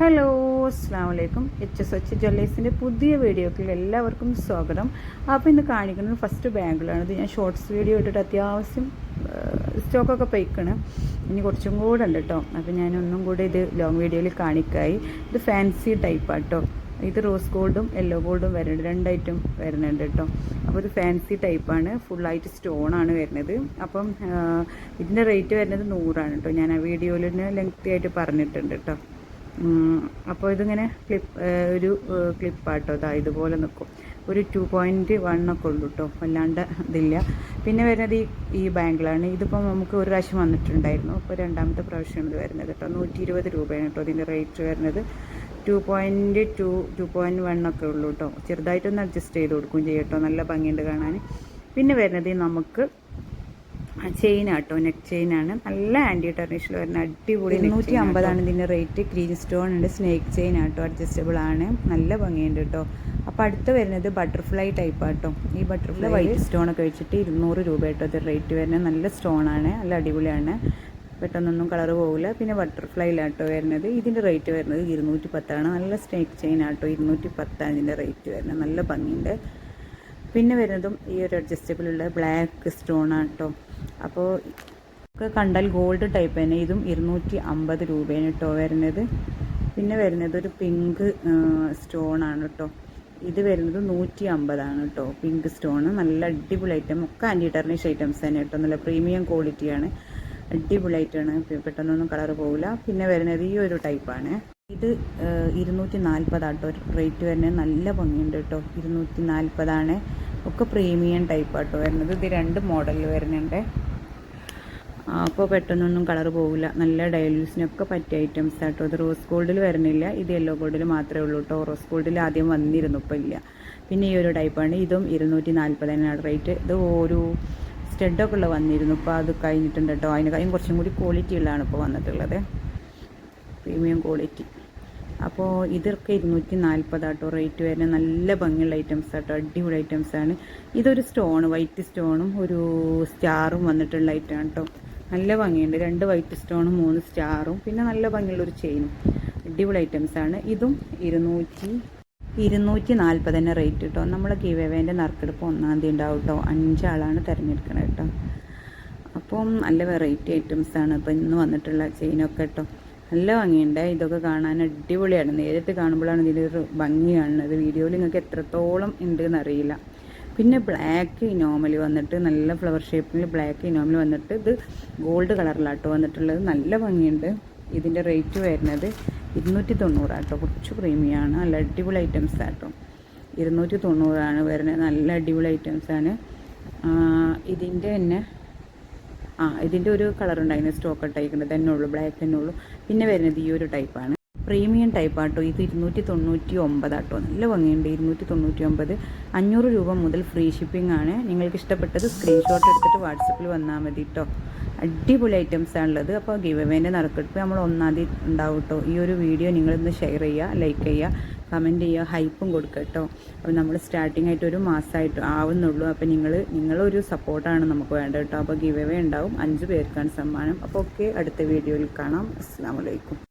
Hello അസ്സാം വലൈക്കും H S H ജ്വല്ലേഴ്സിന്റെ പുതിയ വീഡിയോക്കിൽ എല്ലാവർക്കും സ്വാഗതം. അപ്പോൾ ഇന്ന് കാണിക്കുന്നത് ഫസ്റ്റ് ബാങ്കിലാണ് ഇത് ഞാൻ ഷോർട്സ് വീഡിയോ ഇട്ടിട്ട് അത്യാവശ്യം സ്റ്റോക്കൊക്കെ പൈക്കണ്. ഇനി കുറച്ചും കൂടെ ഉണ്ട് കേട്ടോ അപ്പോൾ ഞാൻ ഒന്നും കൂടെ ഇത് ലോങ് വീഡിയോയിൽ കാണിക്കായി. ഇത് ഫാൻസി ടൈപ്പാണ് കേട്ടോ ഇത് റോസ് ഗോൾഡും യെല്ലോ ഗോൾഡും വരുന്നുണ്ട്. രണ്ടായിട്ടും വരുന്നുണ്ട് കേട്ടോ അപ്പോൾ ഇത് ഫാൻസി ടൈപ്പാണ് ഫുള്ളായിട്ട് സ്റ്റോണാണ് വരുന്നത്. അപ്പം ഇതിന്റെ റേറ്റ് വരുന്നത് നൂറാണ് കേട്ടോ ഞാൻ ആ വീഡിയോയിൽ തന്നെ ലെങ്തി ആയിട്ട് പറഞ്ഞിട്ടുണ്ട് കേട്ടോ അപ്പോൾ ഇതിങ്ങനെ ക്ലിപ്പ് ഒരു ക്ലിപ്പാട്ടോ ഇതാ ഇതുപോലെ നിൽക്കും ഒരു ടു പോയിന്റ് വൺ ഒക്കെ ഉള്ളൂ കേട്ടോ അല്ലാണ്ട് ഇതില്ല. പിന്നെ വരുന്നത് ഈ ഈ ബാങ്കിലാണ് ഇതിപ്പോൾ നമുക്ക് ഒരു പ്രാവശ്യം വന്നിട്ടുണ്ടായിരുന്നു. അപ്പോൾ രണ്ടാമത്തെ പ്രാവശ്യമാണ് ഇത് വരുന്നത് കേട്ടോ നൂറ്റി ഇരുപത് രൂപയാണ് കേട്ടോ ഇതിന്റെ റേറ്റ് വരുന്നത്. Two point two two point one ഒക്കെ ഉള്ളൂ കേട്ടോ ചെറുതായിട്ടൊന്ന് അഡ്ജസ്റ്റ് ചെയ്ത് കൊടുക്കും ചെയ്യട്ടോ നല്ല ഭംഗിയുണ്ട് കാണാൻ. പിന്നെ വരുന്നത് നമുക്ക് ചെയിൻ ആട്ടോ നെക്ക് ചെയിൻ ആണ് നല്ല ആന്റി ടെർണിഷിൽ വരുന്ന അടിപൊളി നൂറ്റി അമ്പതാണ് ഇതിന്റെ റേറ്റ്. ഗ്രീൻ സ്റ്റോൺ ഉണ്ട് സ്നേക്ക് ചെയിൻ ആട്ടോ അഡ്ജസ്റ്റബിൾ ആണ്. നല്ല ഭംഗിയുണ്ട് കേട്ടോ. അപ്പൊ അടുത്ത് വരുന്നത് ബട്ടർഫ്ലൈ ടൈപ്പ് ആട്ടോ ഈ ബട്ടർഫ്ലൈ വൈറ്റ് സ്റ്റോൺ ഒക്കെ വെച്ചിട്ട് ഇരുന്നൂറ് രൂപ കേട്ടോ ഇത് റേറ്റ് വരുന്നത്. നല്ല സ്റ്റോൺ ആണ് നല്ല അടിപൊളിയാണ്. പെട്ടെന്നൊന്നും കളർ പോകില്ല പിന്നെ ബട്ടർഫ്ലൈയിലാട്ടോ വരുന്നത്. ഇതിന്റെ റേറ്റ് വരുന്നത് ഇരുന്നൂറ്റി പത്താണ് നല്ല സ്നേക്ക് ചെയിൻ ആട്ടോ ഇരുന്നൂറ്റി പത്താണ് ഇതിന്റെ റേറ്റ് വരുന്നത്. നല്ല ഭംഗിയുണ്ട്. പിന്നെ വരുന്നതും ഈ ഒരു അഡ്ജസ്റ്റബിൾ ഉള്ള ബ്ലാക്ക് സ്റ്റോൺ ആണ് കേട്ടോ അപ്പോൾ ഒക്കെ കണ്ടാൽ ഗോൾഡ് ടൈപ്പ് തന്നെ. ഇതും ഇരുന്നൂറ്റി അമ്പത് രൂപയാണ് കേട്ടോ വരുന്നത്. പിന്നെ വരുന്നത് ഒരു പിങ്ക് സ്റ്റോൺ ആണ് കേട്ടോ ഇത് വരുന്നത് നൂറ്റി അമ്പതാണ് കേട്ടോ പിങ്ക് സ്റ്റോൺ നല്ല അടിപൊളി ഐറ്റം ഒക്കെ ആന്റി ടെർണിഷ് ഐറ്റംസ് തന്നെ കേട്ടോ നല്ല പ്രീമിയം ക്വാളിറ്റിയാണ് ആണ്. പെട്ടെന്നൊന്നും കളർ പോകില്ല പിന്നെ വരുന്നത് ഈ ഒരു ടൈപ്പാണ് ഇത് ഇരുന്നൂറ്റി നാൽപ്പതാട്ടോ റേറ്റ് വരുന്നത്. നല്ല ഭംഗിയുണ്ട് കേട്ടോ ഇരുന്നൂറ്റി നാൽപ്പതാണ് ഒക്കെ പ്രീമിയം ടൈപ്പ് ആട്ടോ വരുന്നത് ഇത് രണ്ട് മോഡലിൽ വരുന്നുണ്ട്. അപ്പോൾ പെട്ടെന്നൊന്നും കളർ പോകില്ല നല്ല ഡയലൂസിനൊക്കെ പറ്റിയ ഐറ്റംസ് ആട്ടോ. ഇത് റോസ് ഗോൾഡിൽ വരുന്നില്ല. ഇത് യെല്ലോ ഗോൾഡിൽ മാത്രമേ ഉള്ളൂ കേട്ടോ റോസ് ഗോൾഡിൽ ആദ്യം വന്നിരുന്നു ഇപ്പോൾ ഇല്ല. പിന്നെ ഈ ഒരു ടൈപ്പാണ് ഇതും ഇരുന്നൂറ്റി നാൽപ്പത് തന്നെയാണ് റേറ്റ് ഇത് ഒരു സ്റ്റെഡൊക്കെ ഉള്ള വന്നിരുന്നു. ഇപ്പോൾ അത് കഴിഞ്ഞിട്ടുണ്ട് കേട്ടോ അതിന് കുറച്ചും കൂടി ക്വാളിറ്റി ഉള്ളതാണ് ഇപ്പോൾ വന്നിട്ടുള്ളത്. പ്രീമിയം ക്വാളിറ്റി അപ്പോൾ ഇതൊക്കെ ഇരുന്നൂറ്റി നാൽപ്പതാട്ടോ റേറ്റ് വരുന്നത് നല്ല ഭംഗിയുള്ള ഐറ്റംസ് ആട്ടോ. അടിപൊളി ഐറ്റംസ് ആണ്. ഇതൊരു സ്റ്റോൺ വൈറ്റ് സ്റ്റോണും ഒരു സ്റ്റാറും വന്നിട്ടുള്ള ഐറ്റം കേട്ടോ നല്ല ഭംഗിയുണ്ട്. രണ്ട് വൈറ്റ് സ്റ്റോണും മൂന്ന് സ്റ്റാറും പിന്നെ നല്ല ഭംഗിയുള്ളൊരു ചെയിനും അടിപൊളി ഐറ്റംസ് ആണ്. ഇതും ഇരുന്നൂറ്റി ഇരുന്നൂറ്റി നാൽപ്പത് തന്നെ റേറ്റ് കേട്ടോ നമ്മളെ ഗീവേവേന്റെ നറുക്കെടുപ്പ് ഒന്നാം തീയതി ഉണ്ടാവും കേട്ടോ അഞ്ചാളാണ് തിരഞ്ഞെടുക്കണത് കേട്ടോ അപ്പം നല്ല വെറൈറ്റി ഐറ്റംസ് ആണ്. ഇപ്പം ഇന്ന് വന്നിട്ടുള്ള ചെയിനൊക്കെ കേട്ടോ നല്ല ഭംഗിയുണ്ട്. ഇതൊക്കെ കാണാൻ അടിപൊളിയാണ്. നേരിട്ട് കാണുമ്പോഴാണ് ഇതിന്റെ ഒരു ഭംഗി കാണുന്നത്. വീഡിയോയിൽ നിങ്ങൾക്ക് എത്രത്തോളം ഉണ്ട് എന്നറിയില്ല പിന്നെ ബ്ലാക്ക് ഇനോമലി വന്നിട്ട് നല്ല ഫ്ലവർ ഷേപ്പിൽ ബ്ലാക്ക് ഇനോമലി വന്നിട്ട് ഇത് ഗോൾഡ് കളറിലാട്ടോ വന്നിട്ടുള്ളത്. നല്ല ഭംഗിയുണ്ട്. ഇതിന്റെ റേറ്റ് വരുന്നത് ഇരുന്നൂറ്റി തൊണ്ണൂറാട്ടോ കുറച്ച് പ്രീമിയമാണ് നല്ല അടിപൊളി ഐറ്റംസ് ആട്ടോ. ഇരുന്നൂറ്റി തൊണ്ണൂറാണ് വരുന്നത്. നല്ല അടിപൊളി ഐറ്റംസാണ് ഇതിന്റെ തന്നെ ആ ഇതിന്റെ ഒരു കളർ ഉണ്ടായിരുന്നു സ്റ്റോക്ക് ഇട്ടേക്കുന്നത്. തന്നെ ഉള്ളൂ ബ്ലാക്ക് തന്നെ ഉള്ളൂ. പിന്നെ വരുന്നത് ഈ ഒരു ടൈപ്പാണ് പ്രീമിയം ടൈപ്പ് ആട്ടോ ഇത് ഇരുന്നൂറ്റി തൊണ്ണൂറ്റി ഒമ്പതാട്ടോ നല്ല ഭംഗിയുണ്ട് ഇരുന്നൂറ്റി തൊണ്ണൂറ്റി ഒമ്പത് അഞ്ഞൂറ് രൂപ മുതൽ ഫ്രീ ഷിപ്പിംഗ് ആണ്. നിങ്ങൾക്ക് ഇഷ്ടപ്പെട്ടത് സ്ക്രീൻഷോട്ട് എടുത്തിട്ട് വാട്സപ്പിൽ വന്നാൽ മതി കേട്ടോ അടിപൊളി ഐറ്റംസ് ആണുള്ളത്. അപ്പോൾ ഗിവ് അവേന്റെ നറുക്കെടുപ്പ് നമ്മൾ ഒന്നാം തീയതി ഉണ്ടാവും കേട്ടോ ഈ ഒരു വീഡിയോ നിങ്ങളിന്ന് ഷെയർ ചെയ്യുക ലൈക്ക് ചെയ്യുക കമന്റ് ചെയ്യുക ഹൈപ്പും കൊടുക്കുക കേട്ടോ അപ്പോൾ നമ്മൾ സ്റ്റാർട്ടിംഗ് ആയിട്ട് ഒരു മാസമായിട്ട് ആവുന്നുള്ളൂ. അപ്പോൾ നിങ്ങൾ നിങ്ങളൊരു സപ്പോർട്ടാണ് നമുക്ക് വേണ്ടത് കേട്ടോ അപ്പോൾ ഗിവ് എവേ ഉണ്ടാവും. അഞ്ച് പേർക്കാണ് സമ്മാനം. അപ്പോൾ ഓക്കെ അടുത്ത വീഡിയോയിൽ കാണാം. അസ്സാം വലൈക്കും